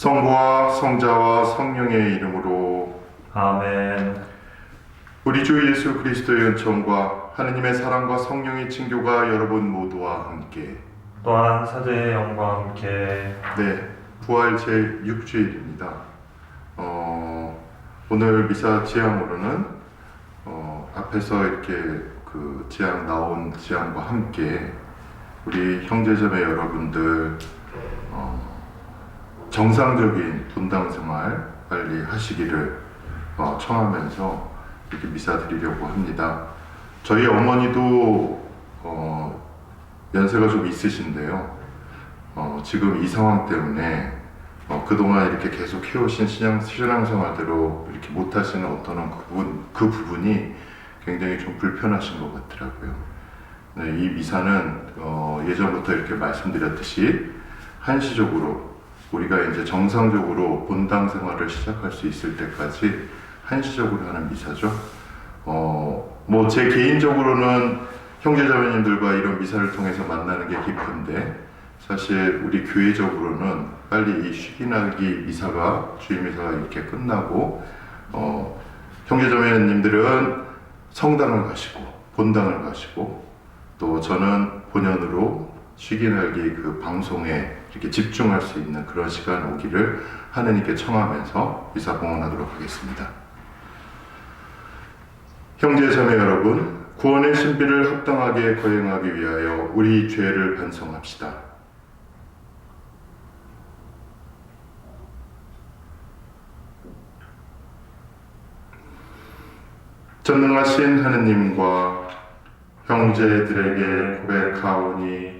성부와 성자와 성령의 이름으로 아멘. 우리 주 예수 그리스도의 은총과 하느님의 사랑과 성령의 친교가 여러분 모두와 함께 또한 사제의 영과 함께 네 부활 제 6주일입니다. 어, 오늘 미사 지향으로는 어, 앞에서 이렇게 그 지향 나온 지향과 함께 우리 형제자매 여러분들 어, 정상적인 분당 생활 빨리 하시기를 어, 청하면서 이렇게 미사 드리려고 합니다. 저희 어머니도 어, 연세가 좀 있으신데요. 어, 지금 이 상황 때문에 어, 그동안 이렇게 계속 해오신 신앙, 신앙 생활대로 이렇게 못하시는 어떤 그 부분, 그 부분이 굉장히 좀 불편하신 것 같더라고요. 네, 이 미사는 어, 예전부터 이렇게 말씀드렸듯이 한시적으로 우리가 이제 정상적으로 본당 생활을 시작할 수 있을 때까지 한시적으로 하는 미사죠. 어, 뭐 제 개인적으로는 형제자매님들과 이런 미사를 통해서 만나는 게 기쁜데 사실 우리 교회적으로는 빨리 이 쉬기나기 미사가 주일 미사가 이렇게 끝나고 어, 형제자매님들은 성당을 가시고 본당을 가시고 또 저는 본연으로 쉬기나기 그 방송에 이렇게 집중할 수 있는 그런 시간 오기를 하느님께 청하면서 미사 봉헌하도록 하겠습니다. 형제 자매 여러분, 구원의 신비를 합당하게 거행하기 위하여 우리 죄를 반성합시다. 전능하신 하느님과 형제들에게 고백하오니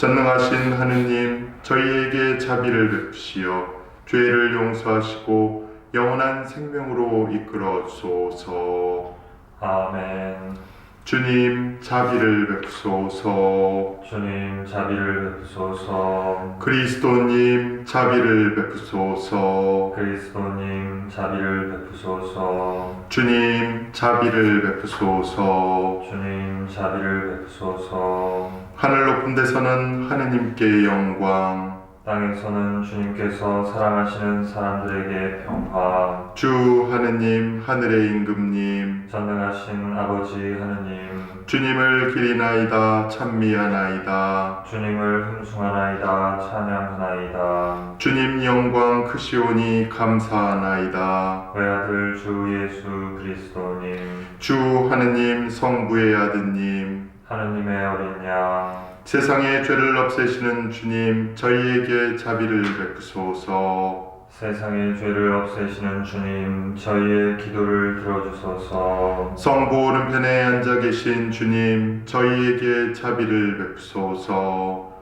전능하신 하느님, 저희에게 자비를 베푸시어 죄를 용서하시고 영원한 생명으로 이끌어 주소서. 아멘. 주님 자비를 베푸소서. 주님 자비를 베푸소서. 그리스도님 자비를 베푸소서. 그리스도님 자비를 베푸소서. 주님 자비를 베푸소서. 주님 자비를 베푸소서. 하늘 높은 데서는 하느님께 영광. 땅에서는 주님께서 사랑하시는 사람들에게 평화. 주 하느님 하늘의 임금님 전능하신 아버지 하느님. 주님을 기리나이다 찬미하나이다. 주님을 흠숭하나이다 찬양하나이다. 주님 영광 크시오니 감사하나이다. 외아들 주 예수 그리스도님. 주 하느님 성부의 아드님 하느님의 어린 양. 세상의 죄를 없애시는 주님, 저희에게 자비를 베푸소서. 세상의 죄를 없애시는 주님, 저희의 기도를 들어주소서. 성부 오른편에 앉아 계신 주님, 저희에게 자비를 베푸소서.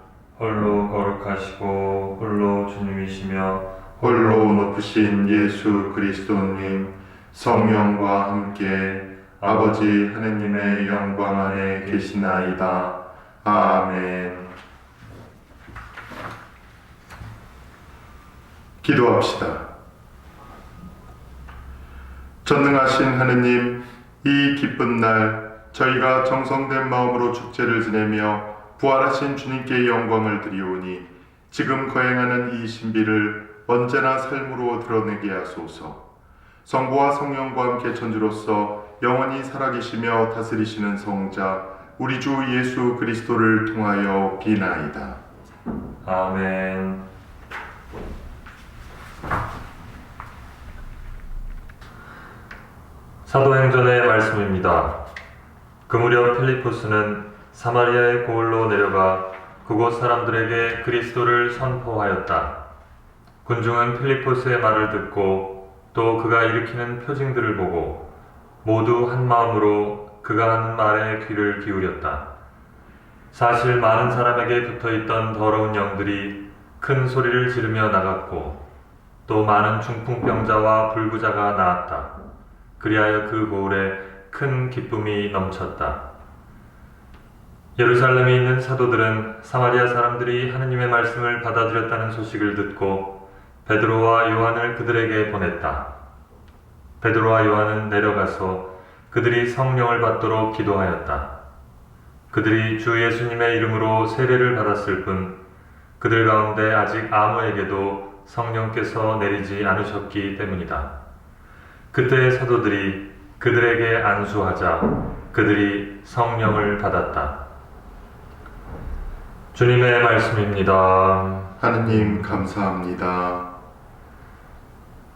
홀로 거룩하시고 홀로 주님이시며 홀로 높으신 예수 그리스도님, 성령과 함께 아버지 하느님의 영광 안에 계시나이다. 아멘. 기도합시다. 전능하신 하느님, 이 기쁜 날 저희가 정성된 마음으로 축제를 지내며 부활하신 주님께 영광을 드리오니 지금 거행하는 이 신비를 언제나 삶으로 드러내게 하소서. 성부와 성령과 함께 천주로서 영원히 살아계시며 다스리시는 성자 우리 주 예수 그리스도를 통하여 비나이다. 아멘. 사도행전의 말씀입니다. 그 무렵 필리포스는 사마리아의 고을로 내려가 그곳 사람들에게 그리스도를 선포하였다. 군중은 필리포스의 말을 듣고 또 그가 일으키는 표징들을 보고 모두 한 마음으로 그가 하는 말에 귀를 기울였다. 사실 많은 사람에게 붙어 있던 더러운 영들이 큰 소리를 지르며 나갔고 또 많은 중풍병자와 불구자가 나았다. 그리하여 그 고을에 큰 기쁨이 넘쳤다. 예루살렘에 있는 사도들은 사마리아 사람들이 하느님의 말씀을 받아들였다는 소식을 듣고 베드로와 요한을 그들에게 보냈다. 베드로와 요한은 내려가서 그들이 성령을 받도록 기도하였다. 그들이 주 예수님의 이름으로 세례를 받았을 뿐 그들 가운데 아직 아무에게도 성령께서 내리지 않으셨기 때문이다. 그때 사도들이 그들에게 안수하자 그들이 성령을 받았다. 주님의 말씀입니다. 하느님 감사합니다.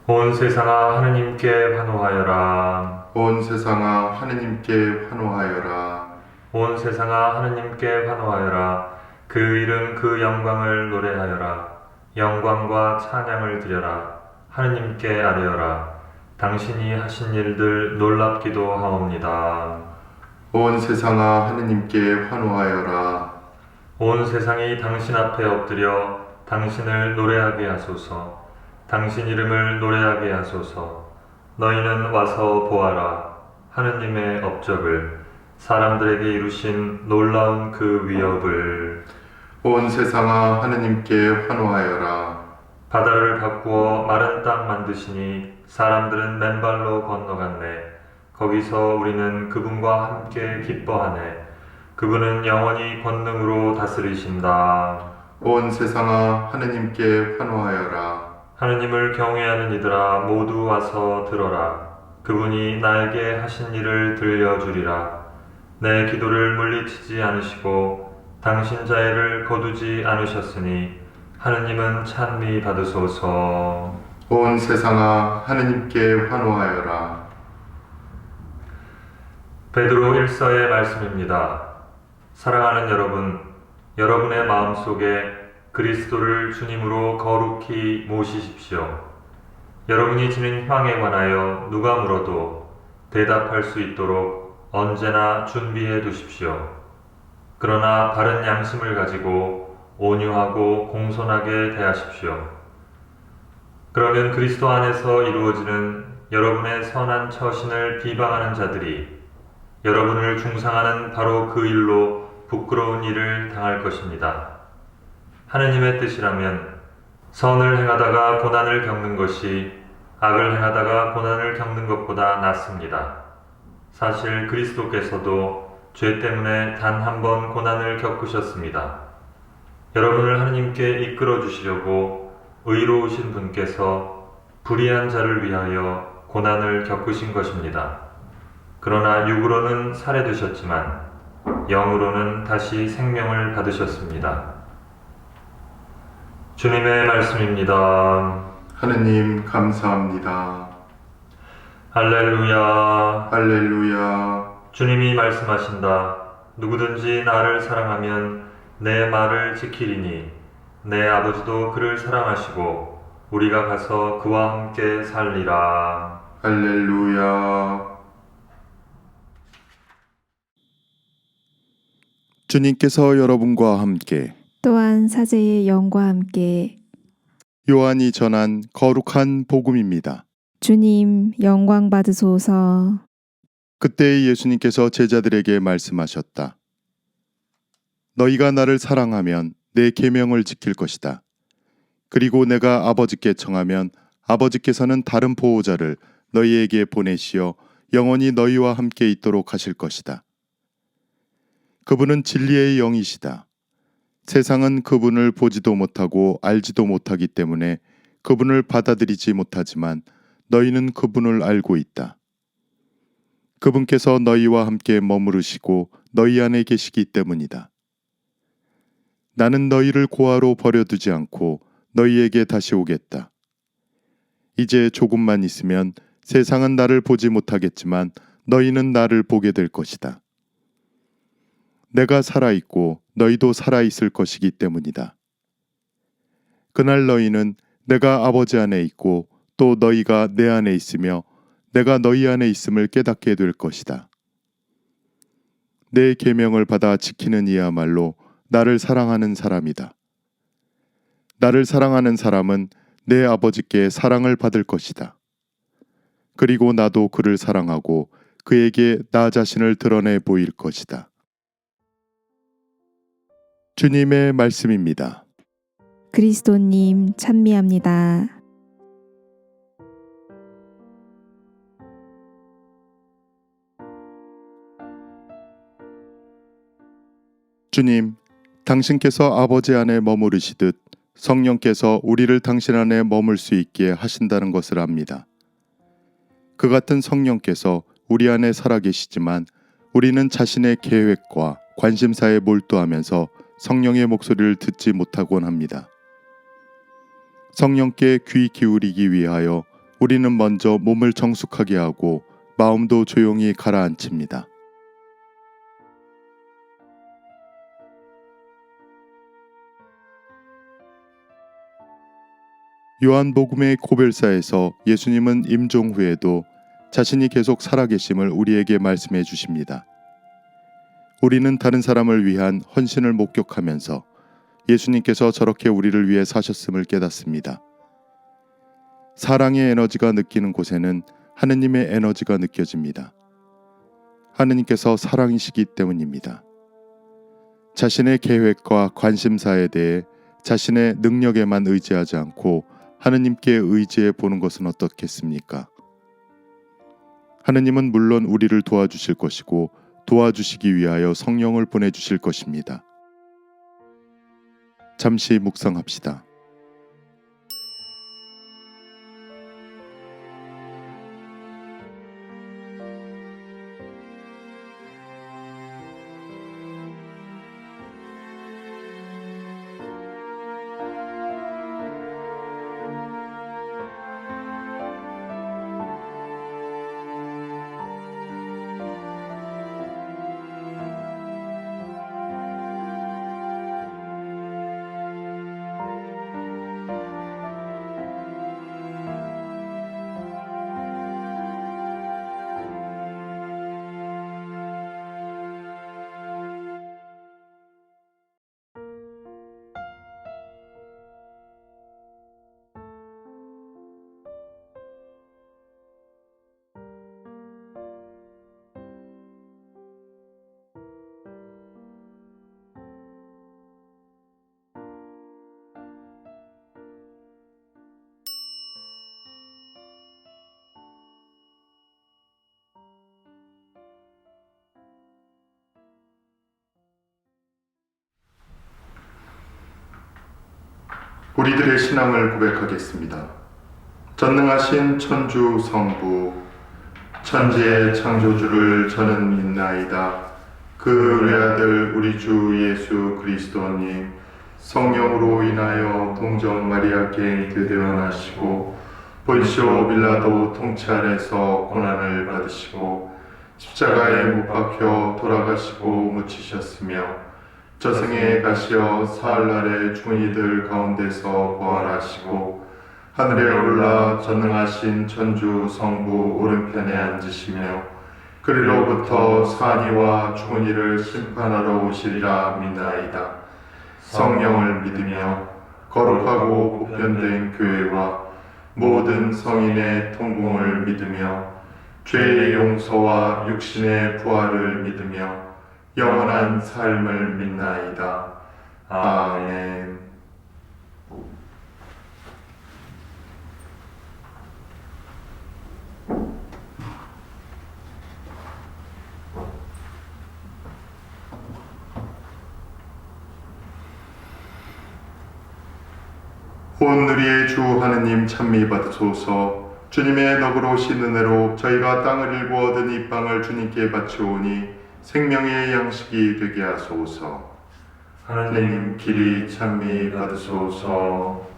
온 세상아 하느님께 환호하여라. 온 세상아 하느님께 환호하여라. 온 세상아 하느님께 환호하여라. 그 이름 그 영광을 노래하여라. 영광과 찬양을 드려라. 하느님께 아뢰어라. 당신이 하신 일들 놀랍기도 하옵니다. 온 세상아 하느님께 환호하여라. 온 세상이 당신 앞에 엎드려 당신을 노래하게 하소서. 당신 이름을 노래하게 하소서. 너희는 와서 보아라. 하느님의 업적을 사람들에게 이루신 놀라운 그 위협을 온 세상아 하느님께 환호하여라. 바다를 바꾸어 마른 땅 만드시니 사람들은 맨발로 건너갔네. 거기서 우리는 그분과 함께 기뻐하네. 그분은 영원히 권능으로 다스리신다. 온 세상아 하느님께 환호하여라. 하느님을 경외하는 이들아 모두 와서 들어라. 그분이 나에게 하신 일을 들려주리라. 내 기도를 물리치지 않으시고 당신 자애를 거두지 않으셨으니 하느님은 찬미 받으소서. 온 세상아 하느님께 환호하여라. 베드로 1서의 말씀입니다. 사랑하는 여러분, 여러분의 마음속에 그리스도를 주님으로 거룩히 모시십시오. 여러분이 지닌 희망에 관하여 누가 물어도 대답할 수 있도록 언제나 준비해 두십시오. 그러나 바른 양심을 가지고 온유하고 공손하게 대하십시오. 그러면 그리스도 안에서 이루어지는 여러분의 선한 처신을 비방하는 자들이 여러분을 중상하는 바로 그 일로 부끄러운 일을 당할 것입니다. 하느님의 뜻이라면 선을 행하다가 고난을 겪는 것이 악을 행하다가 고난을 겪는 것보다 낫습니다. 사실 그리스도께서도 죄 때문에 단 한 번 고난을 겪으셨습니다. 여러분을 하느님께 이끌어 주시려고 의로우신 분께서 불의한 자를 위하여 고난을 겪으신 것입니다. 그러나 육으로는 살해되셨지만 영으로는 다시 생명을 받으셨습니다. 주님의 말씀입니다. 하느님 감사합니다. 할렐루야. 할렐루야. 주님이 말씀하신다. 누구든지 나를 사랑하면 내 말을 지키리니 내 아버지도 그를 사랑하시고 우리가 가서 그와 함께 살리라. 할렐루야. 주님께서 여러분과 함께 또한 사제의 영과 함께 요한이 전한 거룩한 복음입니다. 주님 영광 받으소서 그때 예수님께서 제자들에게 말씀하셨다. 너희가 나를 사랑하면 내 계명을 지킬 것이다. 그리고 내가 아버지께 청하면 아버지께서는 다른 보호자를 너희에게 보내시어 영원히 너희와 함께 있도록 하실 것이다. 그분은 진리의 영이시다. 세상은 그분을 보지도 못하고 알지도 못하기 때문에 그분을 받아들이지 못하지만 너희는 그분을 알고 있다. 그분께서 너희와 함께 머무르시고 너희 안에 계시기 때문이다. 나는 너희를 고아로 버려두지 않고 너희에게 다시 오겠다. 이제 조금만 있으면 세상은 나를 보지 못하겠지만 너희는 나를 보게 될 것이다. 내가 살아있고 너희도 살아있을 것이기 때문이다. 그날 너희는 내가 아버지 안에 있고 또 너희가 내 안에 있으며 내가 너희 안에 있음을 깨닫게 될 것이다. 내 계명을 받아 지키는 이야말로 나를 사랑하는 사람이다. 나를 사랑하는 사람은 내 아버지께 사랑을 받을 것이다. 그리고 나도 그를 사랑하고 그에게 나 자신을 드러내 보일 것이다. 주님의 말씀입니다. 그리스도님 찬미합니다. 주님, 당신께서 아버지 안에 머무르시듯 성령께서 우리를 당신 안에 머물 수 있게 하신다는 것을 압니다. 그 같은 성령께서 우리 안에 살아계시지만 우리는 자신의 계획과 관심사에 몰두하면서 성령의 목소리를 듣지 못하곤 합니다. 성령께 귀 기울이기 위하여 우리는 먼저 몸을 정숙하게 하고 마음도 조용히 가라앉힙니다. 요한복음의 고별사에서 예수님은 임종 후에도 자신이 계속 살아계심을 우리에게 말씀해 주십니다. 우리는 다른 사람을 위한 헌신을 목격하면서 예수님께서 저렇게 우리를 위해 사셨음을 깨닫습니다. 사랑의 에너지가 느끼는 곳에는 하느님의 에너지가 느껴집니다. 하느님께서 사랑이시기 때문입니다. 자신의 계획과 관심사에 대해 자신의 능력에만 의지하지 않고 하느님께 의지해 보는 것은 어떻겠습니까? 하느님은 물론 우리를 도와주실 것이고 도와주시기 위하여 성령을 보내주실 것입니다. 잠시 묵상합시다. 우리들의 신앙을 고백하겠습니다. 전능하신 천주 성부 천지의 창조주를 저는 믿나이다. 그 외아들 우리 주 예수 그리스도님 성령으로 인하여 동정 마리아께 되대원하시고 본시오 빌라도 통찰에서 고난을 받으시고 십자가에 못 박혀 돌아가시고 묻히셨으며 저승에 가시어 사흘날에 죽은 이들 가운데서 부활하시고 하늘에 올라 전능하신 천주 성부 오른편에 앉으시며 그리로부터 산이와 죽은 이를 심판하러 오시리라 믿나이다. 성령을 믿으며 거룩하고 보편된 교회와 모든 성인의 통공을 믿으며 죄의 용서와 육신의 부활을 믿으며 영원한 삶을 믿나이다. 아멘. 오늘의 주 하느님 찬미 받으소서 주님의 너그러우신 은혜로 저희가 땅을 일구 얻은 이 빵을 주님께 바치오니 생명의 양식이 되게 하소서. 하나님 길이 찬미 받으소서.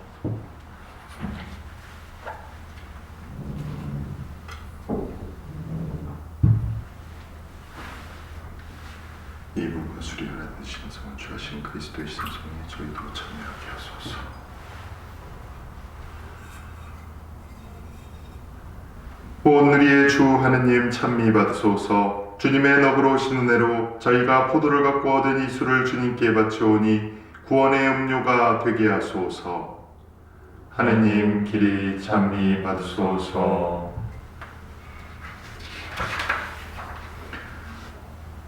이분과 수리를 하는 신성을 주하신 그리스도의 신성에 저희도 참여하게 하소서. 오늘의 주 하느님 찬미 받으소서 주님의 너그러우신 은혜로 저희가 포도를 갖고 얻은 이 술을 주님께 바치오니 구원의 음료가 되게 하소서 하느님 길이 찬미 받으소서.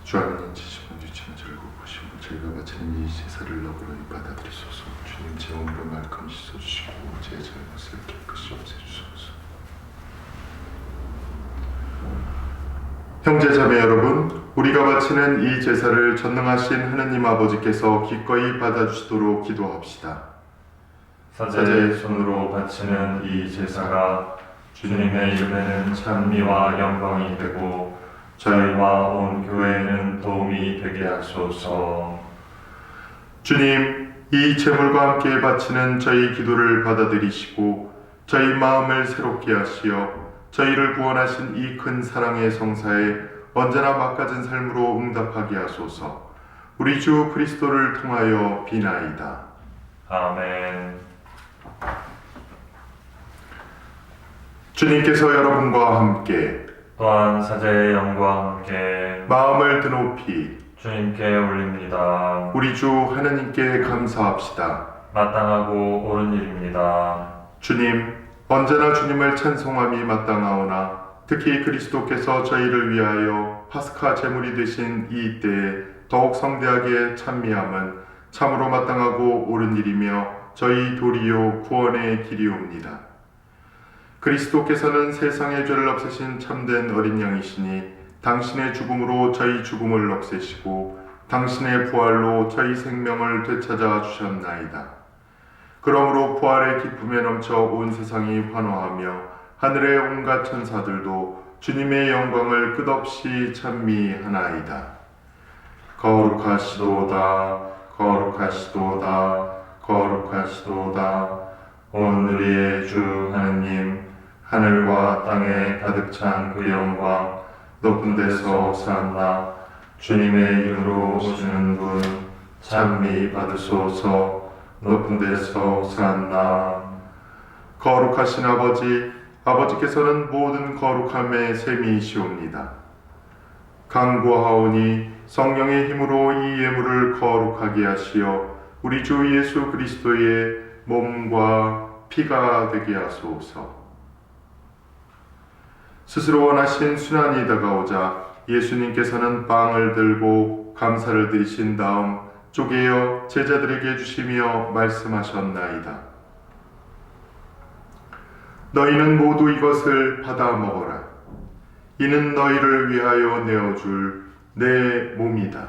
주 하나님 지시만 주치는 절고 보시고 저희가 바치는 이 제사를 너그러이 받아들이소서. 주님 제 몸으로 말끔 씻어주시고 제 잘못을 깨끗이 없애주소서. 형제자매 여러분, 우리가 바치는 이 제사를 전능하신 하느님 아버지께서 기꺼이 받아주시도록 기도합시다. 사제의 손으로 바치는 이 제사가 주님의 이름에는 찬미와 영광이 되고 저희와 온 교회에는 도움이 되게 하소서. 주님, 이 제물과 함께 바치는 저희 기도를 받아들이시고 저희 마음을 새롭게 하시어 저희를 구원하신 이 큰 사랑의 성사에 언제나 막가진 삶으로 응답하게 하소서. 우리 주 그리스도를 통하여 비나이다. 아멘. 주님께서 여러분과 함께 또한 사제의 영과 함께 마음을 드높이 주님께 올립니다. 우리 주 하느님께 감사합시다. 마땅하고 옳은 일입니다. 주님, 언제나 주님을 찬송함이 마땅하오나 특히 그리스도께서 저희를 위하여 파스카 제물이 되신 이 때에 더욱 성대하게 찬미함은 참으로 마땅하고 옳은 일이며 저희 도리요 구원의 길이옵니다. 그리스도께서는 세상의 죄를 없애신 참된 어린 양이시니 당신의 죽음으로 저희 죽음을 없애시고 당신의 부활로 저희 생명을 되찾아 주셨나이다. 그러므로 부활의 기쁨에 넘쳐 온 세상이 환호하며 하늘의 온갖 천사들도 주님의 영광을 끝없이 찬미하나이다. 거룩하시도다, 거룩하시도다, 거룩하시도다. 오늘의 주 하느님, 하늘과 땅에 가득 찬 그 영광, 높은 데서 산나 주님의 이름으로 오시는 분, 찬미 받으소서. 높은 데서 산나. 거룩하신 아버지 아버지께서는 모든 거룩함의 셈이시옵니다. 강구하오니 성령의 힘으로 이 예물을 거룩하게 하시어 우리 주 예수 그리스도의 몸과 피가 되게 하소서. 스스로 원하신 순환이 다가오자 예수님께서는 빵을 들고 감사를 드리신 다음 쪼개어 제자들에게 주시며 말씀하셨나이다. 너희는 모두 이것을 받아 먹어라. 이는 너희를 위하여 내어줄 내 몸이다.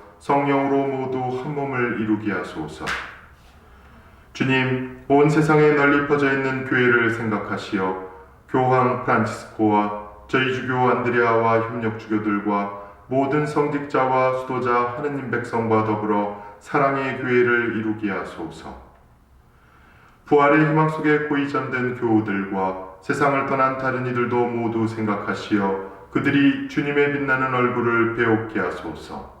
성령으로 모두 한 몸을 이루게 하소서. 주님, 온 세상에 널리 퍼져 있는 교회를 생각하시어 교황 프란치스코와 저희 주교 안드레아와 협력 주교들과 모든 성직자와 수도자 하느님 백성과 더불어 사랑의 교회를 이루게 하소서. 부활의 희망 속에 고이 잠든 교우들과 세상을 떠난 다른 이들도 모두 생각하시어 그들이 주님의 빛나는 얼굴을 배웁게 하소서.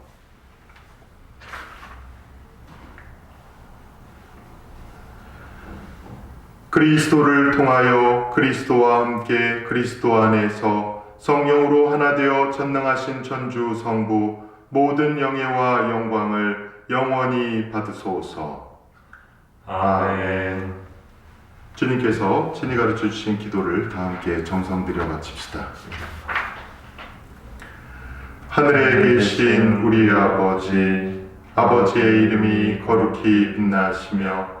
그리스도를 통하여 그리스도와 함께 그리스도 안에서 성령으로 하나 되어 전능하신 천주 성부 모든 영예와 영광을 영원히 받으소서. 아멘. 주님께서 친히 가르쳐 주신 기도를 다 함께 정성 들여 바칩시다. 하늘에 계신 우리 아버지, 아버지의 이름이 거룩히 빛나시며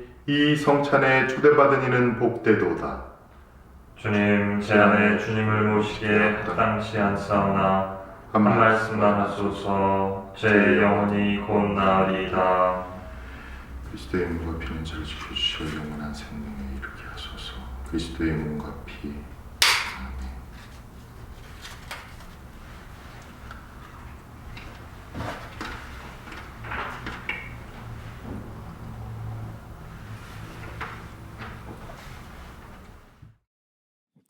이 성찬에 초대받은 이는 복되도다. 주님 제 안에 주님을 모시기에 합당치 않사오나 한 말씀만 하소서 제 영혼이 곧 나으리이다 그리스도의 몸과 피는 저를 지켜주시어 영원한 생명에 이르게 하소서. 그리스도의 몸과 피.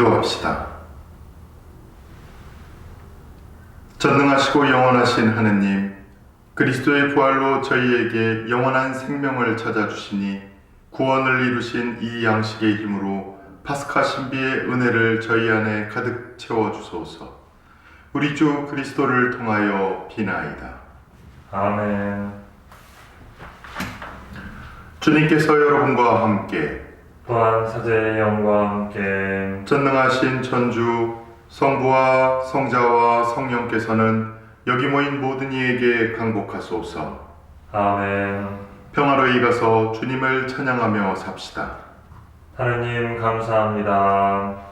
기도합시다. 전능하시고 영원하신 하느님, 그리스도의 부활로 저희에게 영원한 생명을 찾아주시니 구원을 이루신 이 양식의 힘으로 파스카 신비의 은혜를 저희 안에 가득 채워 주소서. 우리 주 그리스도를 통하여 비나이다. 아멘. 주님께서 여러분과 함께 또한 사제의 영과 함께 전능하신 천주 성부와 성자와 성령께서는 여기 모인 모든 이에게 강복하소서. 아멘. 평화로 이 가서 주님을 찬양하며 삽시다. 하느님 감사합니다.